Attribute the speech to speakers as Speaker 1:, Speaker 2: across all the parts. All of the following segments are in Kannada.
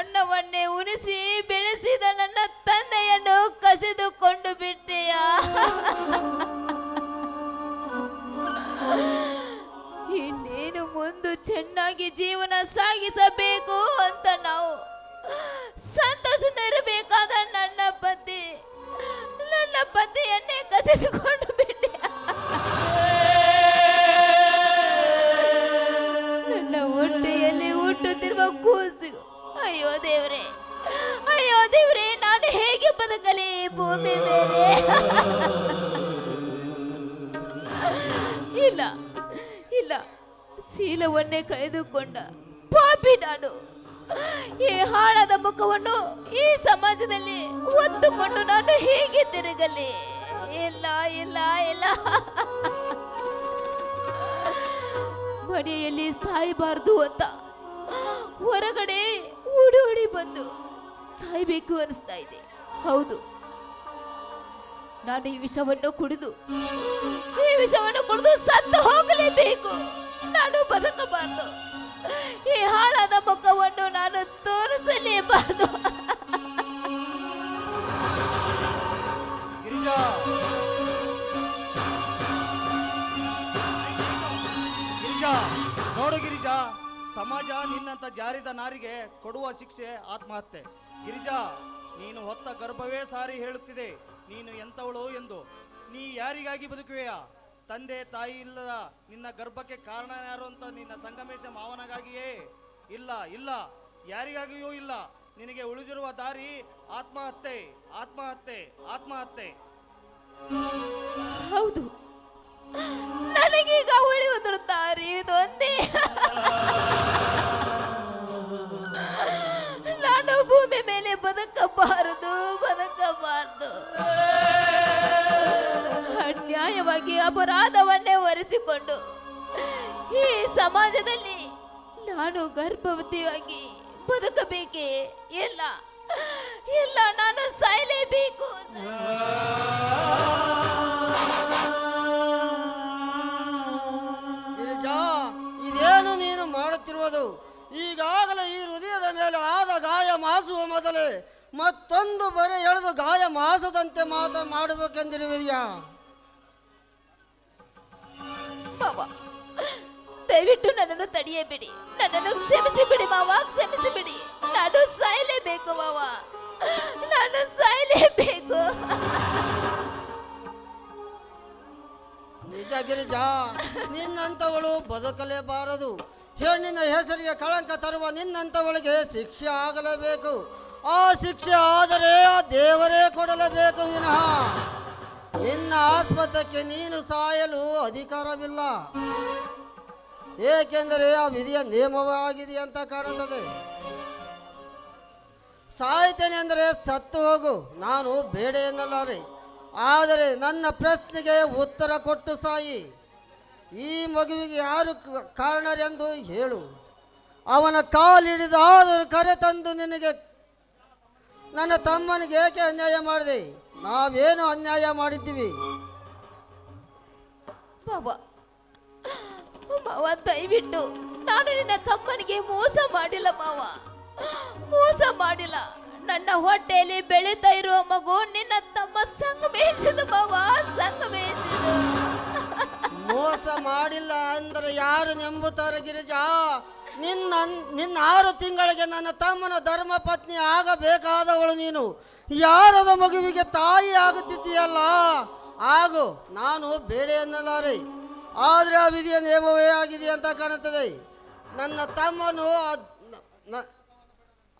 Speaker 1: ಅನ್ನವನ್ನೇ ಉಣಿಸಿ ಬೆಳೆಸಿದ ನನ್ನ ತಂದೆಯನ್ನು ಕಸಿದುಕೊಂಡು ಬಿಟ್ಟೆಯ? ಇನ್ನೇನು ಮುಂದೆ ಚೆನ್ನಾಗಿ ಜೀವನ ಸಾಗಿಸಬೇಕು ಅಂತ ನಾವು ಸಂತೋಷದಿಂದ ಇರಬೇಕಾದ ನನ್ನ ಪತಿ, ನನ್ನ ಪತಿಯನ್ನೇ ಕಸಿದುಕೊಂಡು ಬಿಟ್ಟೆ. ನನ್ನ ಹೊಟ್ಟೆಯಲ್ಲಿ ಹುಟ್ಟುತ್ತಿರುವ ಕೂಸಿಗೂ ಅಯ್ಯೋ ದೇವ್ರೆ ಅಯ್ಯೋ ದೇವ್ರೆ, ನಾನು ಹೇಗೆ ಬದುಕಲಿ ಭೂಮಿ ಮೇಲೆ? ಇಲ್ಲ ಇಲ್ಲ, ಶೀಲವನ್ನೇ ಕಳೆದುಕೊಂಡ ಪಾಪಿ ನಾನು. ಈ ಹಾಳದ ಮುಖವನ್ನು ಈ ಸಮಾಜದಲ್ಲಿ ಒತ್ತುಕೊಂಡು ನಾನು ಹೇಗೆ ತಿರುಗಲಿ? ಇಲ್ಲ ಇಲ್ಲ ಇಲ್ಲ. ಮನೆಯಲ್ಲಿ ಸಾಯಬಾರದು ಅಂತ ಹೊರಗಡೆ ಓಡೋಡಿ ಬಂದು ಸಾಯ್ಬೇಕು ಅನಿಸ್ತಾ ಇದೆ. ಹೌದು. ನಾನು ಈ ವಿಷವನ್ನು ಕುಡಿದು, ಈ ವಿಷವನ್ನು ಕುಡಿದು ಸತ್ತು ಹೋಗಲೇಬೇಕು. ನಾನು ಬದುಕಬಾರ್ದು. ಈ ಹಾಳಾದ ಮುಖವನ್ನು ನಾನು ತೋರಿಸಲೇಬಾರದು.
Speaker 2: ಜಾರಿದ ನಾರಿಗೆ ಕೊಡುವ ಶಿಕ್ಷೆ ಆತ್ಮಹತ್ಯೆ. ಗಿರಿಜಾ, ನೀನು ಹೊತ್ತ ಗರ್ಭವೇ ಸಾರಿ ಹೇಳುತ್ತಿದೆ. ನೀನು ಎಂತವಳು ಎಂದು. ನೀ ಯಾರಿಗಾಗಿ ಬದುಕುವೆಯಾ? ತಂದೆ, ತಾಯಿ ಇಲ್ಲದ ನಿನ್ನ ಗರ್ಭಕ್ಕೆ ಕಾರಣ ಯಾರು ಅಂತ ನಿನ್ನ ಸಂಗಮೇಶ ಮಾವನಗಾಗಿಯೇ? ಇಲ್ಲ ಇಲ್ಲ. ಯಾರಿಗಾಗಿಯೂ ಇಲ್ಲ. ನಿನಗೆ ಉಳಿದಿರುವ ದಾರಿ ಆತ್ಮಹತ್ಯೆ ಆತ್ಮಹತ್ಯೆ ಆತ್ಮಹತ್ಯೆ.
Speaker 1: ಹೌದು. ನನಗೀಗ ಉಳಿಯುವುದು ದಾರಿ ಇದೊಂದೇ ಬದುಕಬಾರದು ಬದುಕಬಾರದು ಅನ್ಯಾಯವಾಗಿ ಅಪರಾಧವನ್ನೇ ಒರೆಸಿಕೊಂಡು ಈ ಸಮಾಜದಲ್ಲಿ ನಾನು ಗರ್ಭವತಿಯಾಗಿ ಬದುಕಬೇಕೇ? ಇಲ್ಲ. ಇಲ್ಲ, ನಾನು ಸಾಯಲೇಬೇಕು.
Speaker 3: ಇದೇನು ನೀನು ಮಾಡುತ್ತಿರುವುದು? ಈಗಾಗಲೇ ಈ ಹೃದಯದ ಮೇಲೆ ಆದ ಗಾಯ ಮಾಸುವ ಮೊದಲೇ ಮತ್ತೊಂದು ಬರೆ ಎಳೆದು ಗಾಯ ಮಾಸದಂತೆ ಮಾತ ಮಾಡಬೇಕೆಂದಿರುವಿದ್ಯಾ
Speaker 1: ಮಾವ ದಯವಿಟ್ಟು ನನ್ನನ್ನು ತಡೆಯಬೇಡಿ. ನನ್ನನ್ನು ಕ್ಷಮಿಸಿ ಬಿಡಿ ಮಾವ ಕ್ಷಮಿಸಿ ಬಿಡಿ ನಾನು ಸಾಯಲೇಬೇಕು ಮಾವ. ನಾನು ಸಾಯಲೇಬೇಕು.
Speaker 3: ನಿಜ ಗಿರಿಜಾ ನಿನ್ನಂಥವಳು ಬದುಕಲೇಬಾರದು. ಹೆಣ್ಣಿನ ಹೆಸರಿಗೆ ಕಳಂಕ ತರುವ ನಿನ್ನಂಥವಳಿಗೆ ಶಿಕ್ಷೆ ಆಗಲೇಬೇಕು. ಆ ಶಿಕ್ಷೆ ಆದರೆ ಆ ದೇವರೇ ಕೊಡಲೇಬೇಕು ವಿನಃ. ನಿನ್ನ ಆಸ್ಪತ್ರೆಗೆ ನೀನು ಸಾಯಲು ಅಧಿಕಾರವಿಲ್ಲ. ಏಕೆಂದರೆ ಆ ವಿಧಿಯ ನಿಯಮವಾಗಿದೆ ಅಂತ ಕಾಣುತ್ತದೆ. ಸಾಯ್ತೇನೆ ಅಂದರೆ ಸತ್ತು ಹೋಗು, ನಾನು ಬೇಡ ಎನ್ನಲಾರೆ. ಆದರೆ ನನ್ನ ಪ್ರಶ್ನೆಗೆ ಉತ್ತರ ಕೊಟ್ಟು ಸಾಯಿ. ಈ ಮಗುವಿಗೆ ಯಾರು ಕಾರಣರೆಂದು ಹೇಳು. ಅವನ ಕಾಲಿಡಿದಾದರೂ ಕರೆ ತಂದು ನಿನಗೆ ನನ್ನ ತಮ್ಮನಿಗೆ ಏಕೆ ಅನ್ಯಾಯ ಮಾಡಿದೆ? ನಾವೇನು ಅನ್ಯಾಯ ಮಾಡಿದ್ದೀವಿ?
Speaker 1: ಮಾವ ಮಾವ, ದಯವಿಟ್ಟು, ನಾನು ನಿನ್ನ ತಮ್ಮನಿಗೆ ಮೋಸ ಮಾಡಿಲ್ಲ, ಮಾವ. ಮೋಸ ಮಾಡಿಲ್ಲ. ನನ್ನ ಹೊಟ್ಟೆಯಲ್ಲಿ ಬೆಳೀತಾ ಇರುವ ಮಗು ನಿನ್ನ ತಮ್ಮ ಸಂಗಮೇಶದ ಮಾವ ಸಂಗಮೇಶದ
Speaker 3: ಮೋಸ ಮಾಡಿಲ್ಲ ಅಂದ್ರೆ ಯಾರು ನೆಂಬುತ್ತಾರೆ ಗಿರಿಜಾ? ನಿನ್ನ ನಿನ್ನ ಆರು ತಿಂಗಳಿಗೆ ನನ್ನ ತಮ್ಮನ ಧರ್ಮ ಪತ್ನಿ ಆಗಬೇಕಾದವಳು ನೀನು. ಯಾರದ ಮಗುವಿಗೆ ತಾಯಿ ಆಗುತ್ತಿದ್ದೀಯಲ್ಲ? ಆಗು, ನಾನು ಬೇಡ ಎನ್ನಲಾರೆ ಆದರೆ ಆ ವಿಧಿಯ ನೇಮವೇ ಆಗಿದೆ ಅಂತ ಕಾಣುತ್ತದೆ. ನನ್ನ ತಮ್ಮನು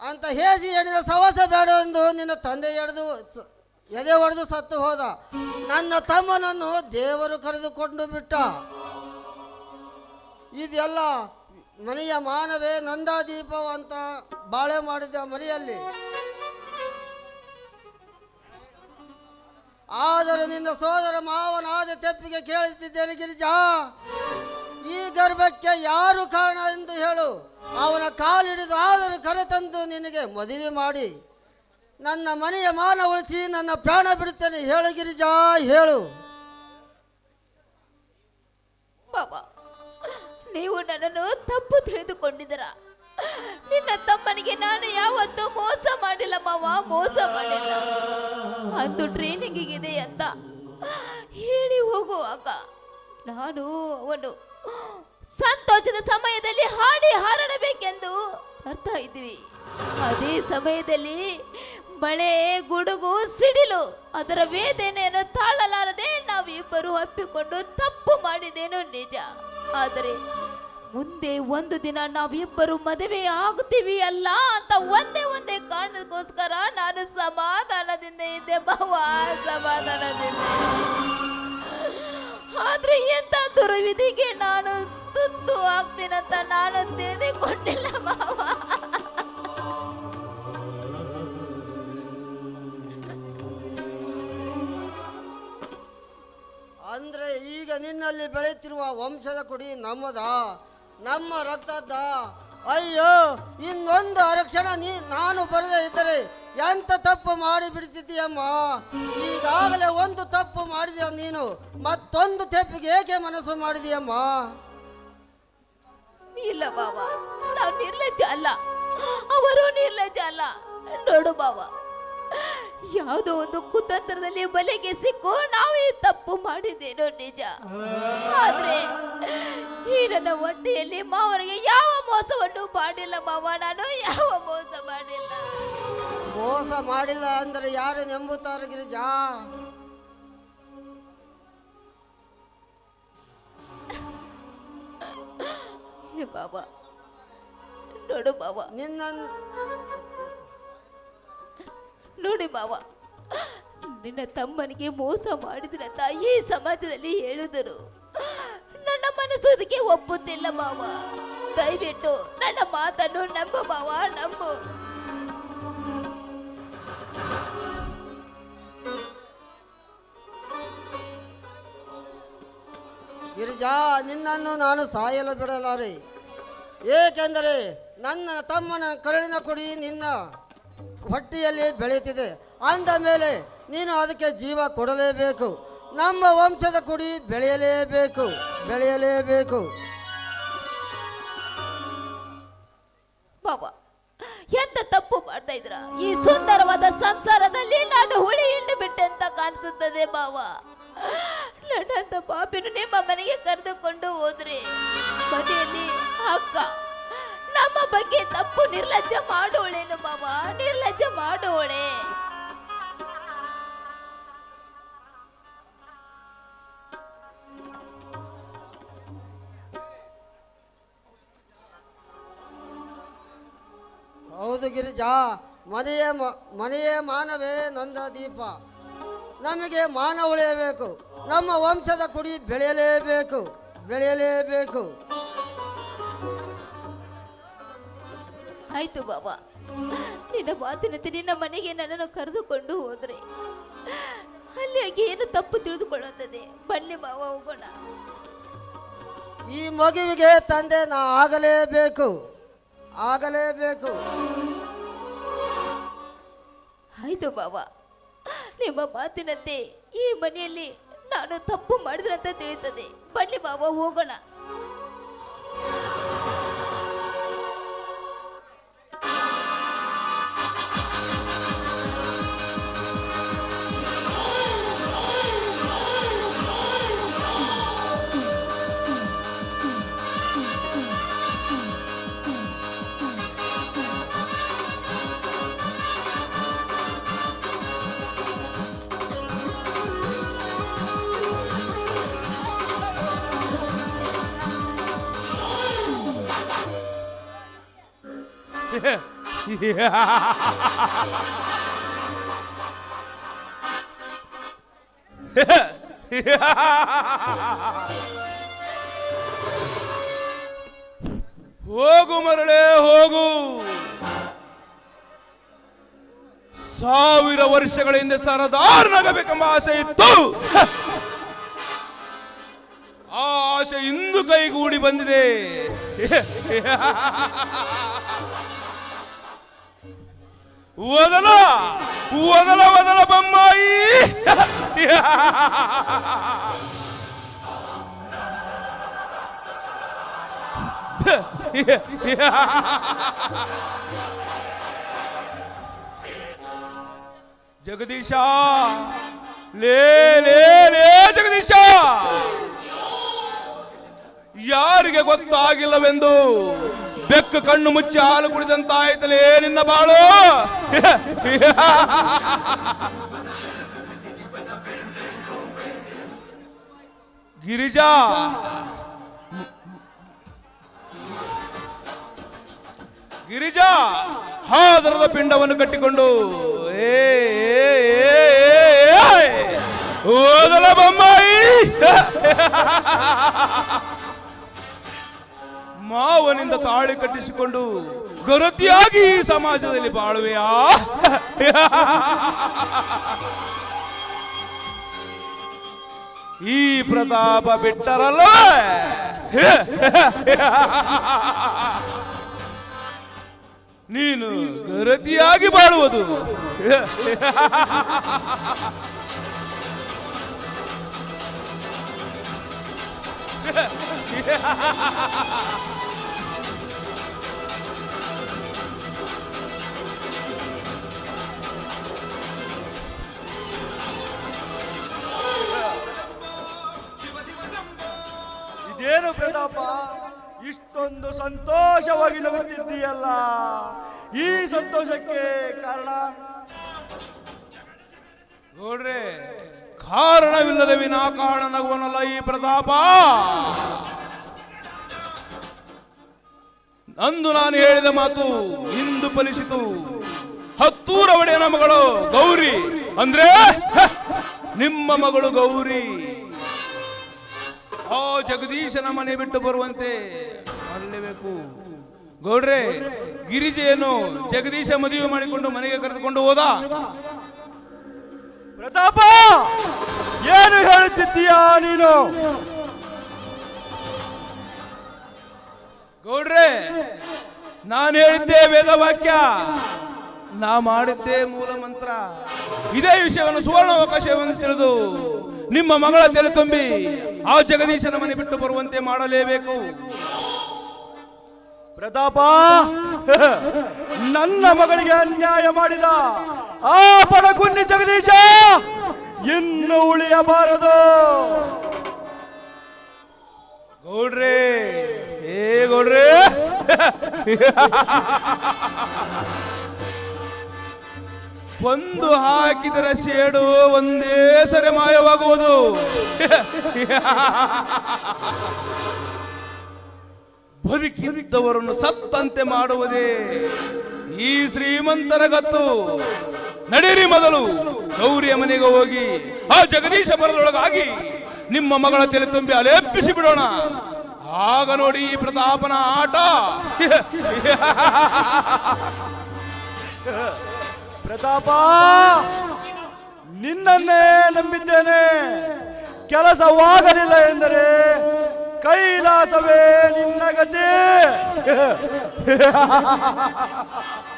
Speaker 3: ಅಂತ ಹೇಸಿ ಹೇಳಿದ ಸವಸ ಬೇಡ ಎಂದು ನಿನ್ನ ತಂದೆ ಎಳೆದು ಸ- ಎದೆ ಹೊಡೆದು ಸತ್ತು ಹೋದ. ನನ್ನ ತಮ್ಮನನ್ನು ದೇವರು ಕರೆದುಕೊಂಡು ಬಿಟ್ಟ. ಇದೆಲ್ಲ ಮನೆಯ ಮಾನವೇ ನಂದಾದೀಪ ಅಂತ ಬಾಳೆ ಮಾಡಿದ ಮನೆಯಲ್ಲಿ. ಆದರೆ ನಿನ್ನ ಸೋದರ ಮಾವನಾದ ತೆಪ್ಪಿಗೆ ಕೇಳುತ್ತಿದ್ದೇನೆ ಗಿರಿಜಾ. ಈ ಗರ್ಭಕ್ಕೆ ಯಾರು ಕಾರಣ ಎಂದು ಹೇಳು. ಅವನ ಕಾಲಿಡಿದು ಆದರೂ ಕರೆತಂದು ನಿನಗೆ ಮದುವೆ ಮಾಡಿ. ನನ್ನ ಮನೆಯ ಮಾನ ಉಳಿಸಿ ನನ್ನ ಪ್ರಾಣ ಬಿಡುತ್ತೇನೆ. ಹೇಳು ಗಿರಿಜಾ, ಹೇಳು.
Speaker 1: ಬಾಬಾ, ನೀವು ನನ್ನನ್ನು ತಪ್ಪು ತಿಳಿದುಕೊಂಡಿದ್ದೀರ? ನಿನ್ನ ತಮ್ಮನಿಗೆ ನಾನು ಯಾವತ್ತೂ ಮೋಸ ಮಾಡಿಲ್ಲ ಮಾವ, ಮೋಸ ಮಾಡಿಲ್ಲ. ಅಂದು ಇದೆ ಅಂತ ಹೇಳಿ ಹೋಗುವಾಗ ನಾನು ಅವನು ಸಂತೋಷದ ಸಮಯದಲ್ಲಿ ಹಾಡಿ ಹಾರಡಬೇಕೆಂದು ಅರ್ಥ ಇದ್ವಿ ಅದೇ ಸಮಯದಲ್ಲಿ ಮಳೆ ಗುಡುಗು ಸಿಡಿಲು, ಅದರ ವೇದನೆಯನ್ನು ತಾಳಲಾರದೆ ನಾವಿಬ್ಬರು ಅಪ್ಪಿಕೊಂಡು ತಪ್ಪು ಮಾಡಿದೇನು ನಿಜ. ಆದರೆ ಮುಂದೆ ಒಂದು ದಿನ ನಾವಿಬ್ಬರು ಮದುವೆ ಆಗುತ್ತೀವಿ ಅಲ್ಲ ಅಂತ ಒಂದೇ ಒಂದೇ ಕಾರಣಕ್ಕೋಸ್ಕರ ನಾನು ಸಮಾಧಾನದಿಂದ ಇದ್ದೆ ಭಾವ ಸಮಾಧಾನದಿಂದ ಆದ್ರೆ ಎಂತ ದುರ್ವಿಧಿಗೆ ನಾನು ತುತ್ತು ಆಗ್ತೀನಂತ ನಾನು
Speaker 3: ನಿನ್ನಲ್ಲಿ ಬೆಳೆಯುತ್ತಿರುವ ವಂಶದ ಕುಡಿ ನಮ್ಮದ, ನಮ್ಮ ರಕ್ತದ. ಅಯ್ಯೋ, ಇನ್ನೊಂದು ಆರಕ್ಷಣ ನೀ, ನಾನು ಬರದೇ ಇದ್ದರೆ ಎಂತ ತಪ್ಪು ಮಾಡಿ ಬಿಡ್ತಿದ್ದೀಯಮ್ಮ ಈಗಾಗಲೇ ಒಂದು ತಪ್ಪು ಮಾಡಿದೀಯ ನೀನು, ಮತ್ತೊಂದು ತಪ್ಪಿಗೆ ಏಕೆ ಮನಸ್ಸು ಮಾಡಿದೀಯಮ್ಮ?
Speaker 1: ಇಲ್ಲ ಬಾಬಾ ನಾವು ನಿರ್ಲಜ್ಜ ಅಲ್ಲ. ಅವರು ನಿರ್ಲಜ್ಜ ಅಲ್ಲ. ನೋಡು ಬಾವ ಯಾವುದೋ ಒಂದು ಕುತಂತ್ರದಲ್ಲಿ ಬಲೆಗೆ ಸಿಕ್ಕು ನಾವೇ ತಪ್ಪು ಮಾಡಿದ್ದೇನೋ ನಿಜ. ಆದ್ರೆ ಈ ನನ್ನ ಹೊಟ್ಟೆಯಲ್ಲಿ ಮಾವನಿಗೆ ಯಾವ ಮೋಸವನ್ನು ಮಾಡಿಲ್ಲ ಮಾವ ನಾನು ಯಾವ ಮೋಸ ಮಾಡಿಲ್ಲ.
Speaker 3: ಮೋಸ ಮಾಡಿಲ್ಲ ಅಂದ್ರೆ ಯಾರು ನಂಬುತ್ತಾರೆ ಗಿರಿಜಾ?
Speaker 1: ಬಾಬಾ ನೋಡು ಬಾಬಾ
Speaker 3: ನಿನ್ನ
Speaker 1: ನೋಡಿ ಮಾವ, ನಿನ್ನ ತಮ್ಮನಿಗೆ ಮೋಸ ಮಾಡಿದರೆ ತಾಯಿ ಸಮಾಜದಲ್ಲಿ ಹೇಳಿದರು. ನನ್ನ ಮನಸ್ಸು ಅದಕ್ಕೆ ಒಪ್ಪುತ್ತಿಲ್ಲ ಮಾವ. ದಯವಿಟ್ಟು ನನ್ನ ಮಾತನ್ನು ನಂಬ ಮಾವ, ನಂಬು.
Speaker 3: ಗಿರಿಜಾ, ನಿನ್ನನ್ನು ನಾನು ಸಾಯಲು ಬಿಡಲಾರೆ. ಏಕೆಂದರೆ ನನ್ನ ತಮ್ಮನ ಕರುಳಿನ ಕೊಡಿ ನಿನ್ನ ಹೊಟ್ಟೆಯಲ್ಲಿ ಬೆಳೆಯುತ್ತಿದೆ. ಅಂದ ಮೇಲೆ ನೀನು ಅದಕ್ಕೆ ಜೀವ ಕೊಡಲೇಬೇಕು. ನಮ್ಮ ವಂಶದ ಕುಡಿ ಬೆಳೆಯಲೇಬೇಕು ಬೆಳೆಯಲೇಬೇಕು.
Speaker 1: ಬಾಬಾ, ಎಂತ ತಪ್ಪು ಮಾಡ್ತಾ ಇದ್ರ ಈ ಸುಂದರವಾದ ಸಂಸಾರದಲ್ಲಿ ನಾನು ಹುಳಿ ಹಿಂಡು ಬಿಟ್ಟೆ ಅಂತ ಕಾಣಿಸುತ್ತದೆ ಬಾಬಾ. ನನ್ನಂತ ಪಾಪಿನ ನಿಮ್ಮ ಮನೆಗೆ ಕರೆದುಕೊಂಡು ಹೋದ್ರೆ ಮನೆಯಲ್ಲಿ ಅಕ್ಕ ನಮ್ಮ ಬಗ್ಗೆ ತಪ್ಪು ನಿರ್ಲಜ್ಜ ಮಾಡೋಳೇನು ಮಾವ ನಿರ್ಲಜ್ಜ ಮಾಡೋಳೆ.
Speaker 3: ಹೌದು ಗಿರಿಜಾ, ಮನೆಯ ಮನೆಯ ಮಾನವೇ ನಂದ ದೀಪ. ನಮಗೆ ಮಾನ ಉಳಿಯಬೇಕು, ನಮ್ಮ ವಂಶದ ಕುಡಿ ಬೆಳೆಯಲೇಬೇಕು ಬೆಳೆಯಲೇಬೇಕು.
Speaker 1: ಆಯ್ತು ಬಾಬಾ. ನಿನ್ನ ಮಾತಿನಂತೆ ನಿನ್ನ ಮನೆಗೆ ನನ್ನನ್ನು ಕರೆದುಕೊಂಡು ಹೋದ್ರೆ ಅಲ್ಲಿ ಆಕೆ ಏನು ತಪ್ಪು ತಿಳಿದುಕೊಳ್ಳುತ್ತದೆ? ಬನ್ನಿ ಬಾವ ಹೋಗೋಣ.
Speaker 3: ಈ ಮಗುವಿಗೆ ತಂದೆ ನಾ ಆಗಲೇಬೇಕು. ಆಗಲೇಬೇಕು.
Speaker 1: ಆಯ್ತು ಬಾಬಾ. ನಿಮ್ಮ ಮಾತಿನಂತೆ ಈ ಮನೆಯಲ್ಲಿ ನಾನು ತಪ್ಪು ಮಾಡಿದ್ರಂತ ತಿಳಿಯುತ್ತದೆ. ಬನ್ನಿ ಬಾಬಾ ಹೋಗೋಣ.
Speaker 4: ಹೋಗು ಮರಳೆ ಹೋಗು. ಸಾವಿರ ವರ್ಷಗಳ ಹಿಂದೆ ಸರದಾರನಾಗಬೇಕೆಂಬ ಆಸೆ ಇತ್ತು. ಆ ಆಸೆ ಇಂದು ಕೈಗೂಡಿ ಬಂದಿದೆ. వదల వదల వదల బొమ్మాయి. జగదీశా లే లే. ಯಾರಿಗೆ ಗೊತ್ತಾಗಿಲ್ಲವೆಂದು ಬೆಕ್ಕು ಕಣ್ಣು ಮುಚ್ಚಿ ಹಾಲು ಕುಡಿದಂತಾಯ್ತಲೇ ನಿನ್ನ ಬಾಳು? ಗಿರಿಜಾ! ಗಿರಿಜಾ! ಹಾದರದ ಪಿಂಡವನ್ನು ಕಟ್ಟಿಕೊಂಡು ಏ, ಓದಲ ಬೊಮ್ಮಾಯಿ! ಮಾವನಿಂದ ತಾಳಿ ಕಟ್ಟಿಸಿಕೊಂಡು ಗರತಿಯಾಗಿ ಈ ಸಮಾಜದಲ್ಲಿ ಬಾಳುವೆಯಾ? ಈ ಪ್ರತಾಪ ಬಿಟ್ಟರಲ್ಲ? ನೀನು ಗರತಿಯಾಗಿ ಬಾಳುವುದು.
Speaker 5: ಇದೇನು ಪ್ರತಾಪ? ಇಷ್ಟೊಂದು ಸಂತೋಷವಾಗಿ ನಗುತ್ತಿದ್ದೀಯಲ್ಲ. ಈ ಸಂತೋಷಕ್ಕೆ ಕಾರಣ?
Speaker 4: ನೋಡ್ರೆ, ಕಾರಣವಿಲ್ಲದ ವಿನಾಕಾರಣ ನಗುವನಲ್ಲ ಈ ಪ್ರತಾಪ. ಅಂದು ನಾನು ಹೇಳಿದ ಮಾತು ಇಂದು ಫಲಿಸಿತು. ಹತ್ತೂರ ಒಡೆಯನ ಮಗಳು ಗೌರಿ. ಅಂದ್ರೆ ನಿಮ್ಮ ಮಗಳು ಗೌರಿ. ಆ ಜಗದೀಶನ ಮನೆ ಬಿಟ್ಟು ಬರುವಂತೆ ಮಾಡಲೇಬೇಕು. ಗೌಡ್ರೆ ಗಿರಿಜೆಯನ್ನು ಜಗದೀಶ ಮದುವೆ ಮಾಡಿಕೊಂಡು ಮನೆಗೆ ಕರೆದುಕೊಂಡು ಹೋದ?
Speaker 5: ಪ್ರತಾಪ ಏನು ಹೇಳುತ್ತಿದ್ದೀಯಾ ನೀನು?
Speaker 4: ಗೌಡ್ರೆ ನಾನು ಹೇಳಿದ್ದೆ ವೇದವಾಕ್ಯ. ನಾ ಮಾಡಿದ್ದೇ ಮೂಲ ಮಂತ್ರ. ಇದೇ ವಿಷಯವನ್ನು ಸುವರ್ಣ ಅವಕಾಶವನ್ನು ತಿಳಿದು ನಿಮ್ಮ ಮಗಳ ತೆರೆ ತುಂಬಿ ಆ ಜಗದೀಶನ ಮನೆ ಬಿಟ್ಟು ಬರುವಂತೆ ಮಾಡಲೇಬೇಕು.
Speaker 5: ಪ್ರತಾಪ, ನನ್ನ ಮಗಳಿಗೆ ಅನ್ಯಾಯ ಮಾಡಿದ ಆ ಬಡಗುನ್ನಿ ಜಗದೀಶ ಇನ್ನು ಉಳಿಯಬಾರದು.
Speaker 4: ಗೌಡ್ರೆ, ಏ ಗೌಡ್ರೆ. ಒಂದು ಹಾಕಿದರೆ ಸೇಡು ಒಂದೇ ಸರಿ ಮಾಯವಾಗುವುದು. ಬದುಕಿದ್ದವರನ್ನು ಸತ್ತಂತೆ ಮಾಡುವುದೇ ಈ ಶ್ರೀಮಂತರ ಗತ್ತು. ನಡೀರಿ ಮೊದಲು, ಗೌರಿಯ ಮನೆಗೆ ಹೋಗಿ, ಆ ಜಗದೀಶ ಬರದೊಳಗಾಗಿ ನಿಮ್ಮ ಮಗಳ ತಲೆ ತುಂಬಿ ಅಲೆಪ್ಪಿಸಿ ಬಿಡೋಣ. ಆಗ ನೋಡಿ ಈ ಪ್ರತಾಪನ ಆಟ.
Speaker 5: ಪ್ರತಾಪ ನಿನ್ನನ್ನೇ ನಂಬಿದ್ದೇನೆ. ಕೆಲಸವಾಗಲಿಲ್ಲ ಎಂದರೆ ಕೈಲಾಸವೇ ನಿನ್ನ ಗತಿ.